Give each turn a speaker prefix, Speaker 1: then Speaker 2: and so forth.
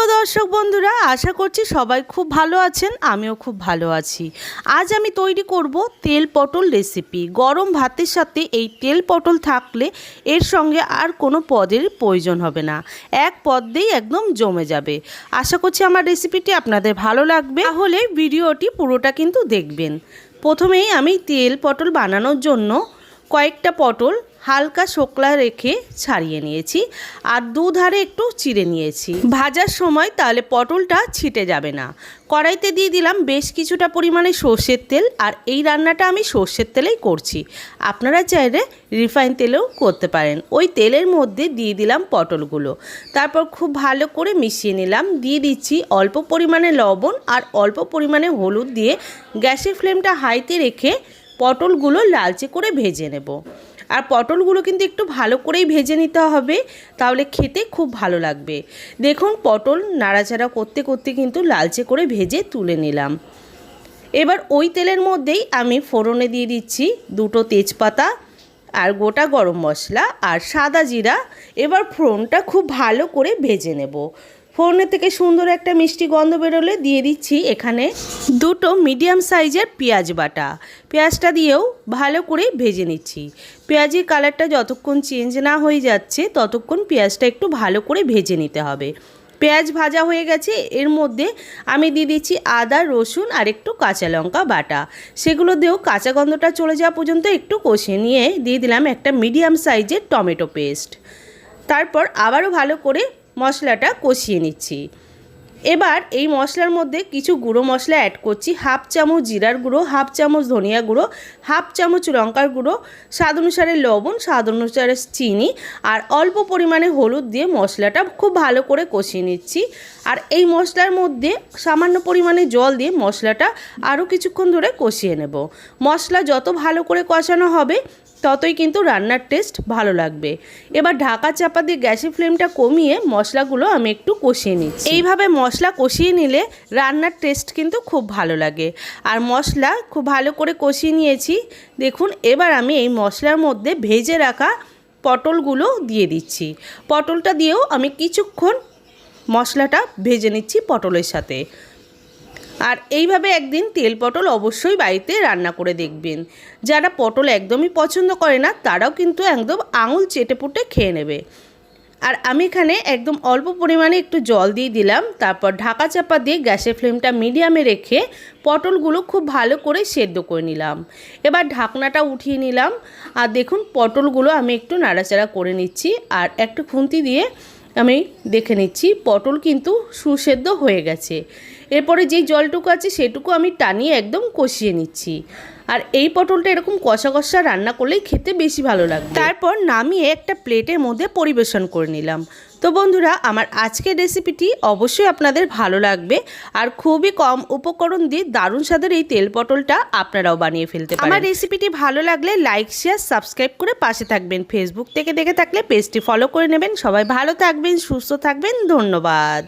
Speaker 1: প্রিয় দর্শক বন্ধুরা, আশা করছি সবাই খুব ভালো আছেন, আমিও খুব ভালো আছি। আজ আমি তৈরি করব তেল পটল রেসিপি গরম ভাতের সাথে এই তেল পটল থাকলে এর সঙ্গে আর কোনো পদের প্রয়োজন হবে না। এক পদ দিয়েই একদম জমে যাবে। আশা করছি আমার রেসিপিটি আপনাদের ভালো লাগবে। তাহলে ভিডিওটি পুরোটা কিন্তু দেখবেন। প্রথমেই আমি তেল পটল বানানোর জন্য কয়েকটা পটল হালকা শোকলা রেখে ছাড়িয়ে নিয়েছি আর দুধারে একটু চিড়ে নিয়েছি। ভাজার সময় তাহলে পটলটা ছিটে যাবে না। কড়াইতে দিয়ে দিলাম বেশ কিছুটা পরিমাণে সর্ষের তেল আর এই রান্নাটা আমি সর্ষের তেলেই করছি। আপনারা চাইলে রিফাইন তেলেও করতে পারেন। ওই তেলের মধ্যে দিয়ে দিলাম পটলগুলো। তারপর খুব ভালো করে মিশিয়ে নিলাম। দিয়ে দিচ্ছি অল্প পরিমাণে লবণ আর অল্প পরিমাণে হলুদ দিয়ে গ্যাসের ফ্লেমটা হাইতে রেখে পটলগুলো লালচে করে ভেজে নেব। আর পটলগুলো কিন্তু একটু ভালো করেই ভেজে নিতে হবে, তাহলে খেতে খুব ভালো লাগবে। দেখুন, পটল নাড়াচাড়া করতে করতে কিন্তু লালচে করে ভেজে তুলে নিলাম। এবার ওই তেলের মধ্যেই আমি ফোড়নে দিয়ে দিচ্ছি দুটো তেজপাতা আর গোটা গরম মশলা আর সাদা জিরা। এবার ফোড়নটা খুব ভালো করে ভেজে নেব। ফোড়নের থেকে সুন্দর একটা মিষ্টি গন্ধ বেরোলে দিয়ে দিচ্ছি এখানে দুটো মিডিয়াম সাইজের পেঁয়াজ বাটা। পেঁয়াজটা দিয়েও ভালো করে ভেজে নিচ্ছি। পেঁয়াজের কালারটা যতক্ষণ চেঞ্জ না হয়ে যাচ্ছে, ততক্ষণ পেঁয়াজটা একটু ভালো করে ভেজে নিতে হবে। পেঁয়াজ ভাজা হয়ে গেছে, এর মধ্যে আমি দিয়ে দিচ্ছি আদা, রসুন আর একটু কাঁচা লঙ্কা বাটা। সেগুলো দিয়েও কাঁচা গন্ধটা চলে যাওয়া পর্যন্ত একটু কষিয়ে নিয়ে দিয়ে দিলাম একটা মিডিয়াম সাইজের টমেটো পেস্ট। তারপর আবারও ভালো করে মশলাটা কষিয়ে নিচ্ছি। এবার এই মশলার মধ্যে কিছু গুঁড়ো মশলা অ্যাড করছি। হাফ চামচ জিরার গুঁড়ো, হাফ চামচ ধনিয়া গুঁড়ো, হাফ চামচ লঙ্কার গুঁড়ো, স্বাদ অনুসারে লবণ, স্বাদ অনুসারে চিনি আর অল্প পরিমাণে হলুদ দিয়ে মশলাটা খুব ভালো করে কষিয়ে নিচ্ছি। আর এই মশলার মধ্যে সামান্য পরিমাণে জল দিয়ে মশলাটা আরও কিছুক্ষণ ধরে কষিয়ে নেব। মশলা যত ভালো করে কষানো হবে ততই কিন্তু রান্নার টেস্ট ভালো লাগবে। এবার ঢাকা চাপা দিয়ে গ্যাসের ফ্লেমটা কমিয়ে মশলাগুলো আমি একটু কষিয়ে নিচ্ছি। এইভাবে মশলা কষিয়ে নিলে রান্নার টেস্ট কিন্তু খুব ভালো লাগে। আর মশলা খুব ভালো করে কষিয়ে নিয়েছি। দেখুন, এবার আমি এই মশলার মধ্যে ভেজে রাখা পটলগুলো দিয়ে দিচ্ছি। পটলটা দিয়েও আমি কিছুক্ষণ মশলাটা ভেজে নিচ্ছি পটলের সাথে। আর এইভাবে একদিন তেল পটল অবশ্যই বাড়িতে রান্না করে দেখবেন। যারা পটল একদমই পছন্দ করে না, তারাও কিন্তু একদম আঙুল চেটে পুটে খেয়ে নেবে। আর আমি এখানে একদম অল্প পরিমাণে একটু জল দিয়ে দিলাম, তারপর ঢাকা চাপা দিয়ে গ্যাসের ফ্লেমটা মিডিয়ামে রেখে পটলগুলো খুব ভালো করে সেদ্ধ করে নিলাম। এবার ঢাকনাটা উঠিয়ে নিলাম। আর দেখুন, পটলগুলো আমি একটু নাড়াচাড়া করে নিচ্ছি। আর একটু খুন্তি দিয়ে আমি দেখে নিচ্ছি, পটল কিন্তু সুসেদ্ধ হয়ে গেছে। এরপরে যেই জলটুকু আছে সেটুকু আমি টানিয়ে একদম কষিয়ে নিচ্ছি। আর এই পটলটা এরকম কষা কষা রান্না করলেই খেতে বেশি ভালো লাগবে। তারপর নামিয়ে একটা প্লেটের মধ্যে পরিবেশন করে নিলাম। তো বন্ধুরা, আমার আজকের রেসিপিটি অবশ্যই আপনাদের ভালো লাগবে আর খুবই কম উপকরণ দিয়ে দারুণ স্বাদের এই তেল পটলটা আপনারাও বানিয়ে ফেলতে পারেন। আমার রেসিপিটি ভালো লাগলে লাইক, শেয়ার, সাবস্ক্রাইব করে পাশে থাকবেন। ফেসবুক থেকে দেখে থাকলে পেজটি ফলো করে নেবেন। সবাই ভালো থাকবেন, সুস্থ থাকবেন। ধন্যবাদ।